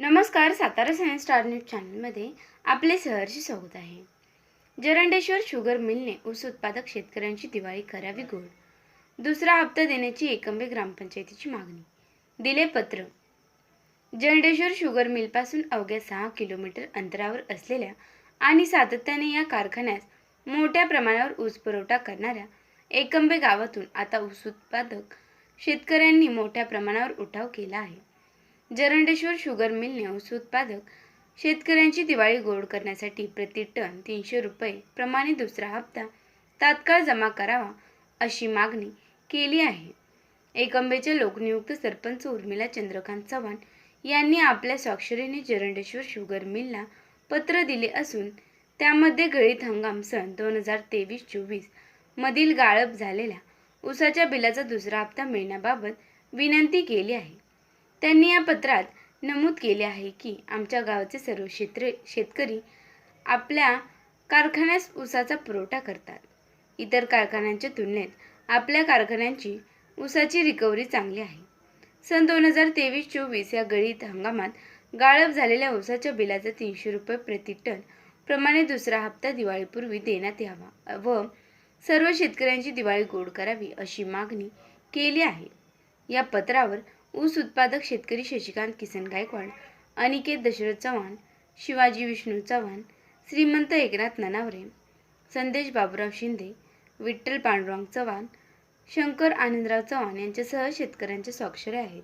नमस्कार Satara science star news चॅनलमध्ये आपले सहर्ष स्वागत आहे. जरंडेश्वर शुगर मिलने ऊस उत्पादक शेतकऱ्यांची दिवाळी करावी गोड. दुसरा हप्ता देण्याची एकंबे ग्रामपंचायतीची मागणी. दिले पत्र. जरंडेश्वर शुगर मिलपासून अवघ्या सहा किलोमीटर अंतरावर असलेल्या आणि सातत्याने या कारखान्यास मोठ्या प्रमाणावर ऊस पुरवठा करणाऱ्या एकंबे गावातून आता ऊस उत्पादक शेतकऱ्यांनी मोठ्या प्रमाणावर उठाव केला आहे. जरंडेश्वर शुगर मिलने ऊस उत्पादक. शेतकऱ्यांची दिवाळी गोड करण्यासाठी प्रति टन तीनशे रुपये प्रमाणे दुसरा हप्ता तात्काळ जमा करावा अशी मागणी केली आहे. एकंबेचे लोकनियुक्त सरपंच उर्मिला चंद्रकांत चव्हाण यांनी आपल्या स्वाक्षरीने जरंडेश्वर शुगर मिलला पत्र दिले असून त्यामध्ये गळीत हंगाम सन दोन हजार तेवीस चोवीस मधील गाळप झालेल्या उसाच्या बिलाचा दुसरा हप्ता मिळण्याबाबत विनंती केली आहे. त्यांनी या पत्रात नमूद केले आहे की आमच्या गावाचे सर्व क्षेत्रे शेतकरी आपल्या कारखान्यास ऊसाचा पुरवठा करतात. इतर कारखान्यांच्या तुलनेत आपल्या कारखान्यांची ऊसाची रिकव्हरी चांगली आहे. सन दोन हजार तेवीस चोवीस या गळीत हंगामात गाळप झालेल्या ऊसाच्या बिलाचा तीनशे रुपये प्रति टन प्रमाणे दुसरा हप्ता दिवाळीपूर्वी देण्यात यावा व सर्व शेतकऱ्यांची दिवाळी गोड करावी अशी मागणी केली आहे. या पत्रावर ऊस उत्पादक शेतकरी शशिकांत किसन गायकवाड अनिकेत दशरथ चव्हाण शिवाजी विष्णू चव्हाण श्रीमंत एकनाथ ननावरे संदेश बाबुराव शिंदे विठ्ठल पांडुरंग चव्हाण शंकर आनंदराव चव्हाण यांच्यासह शेतकऱ्यांच्या स्वाक्षऱ्या आहेत.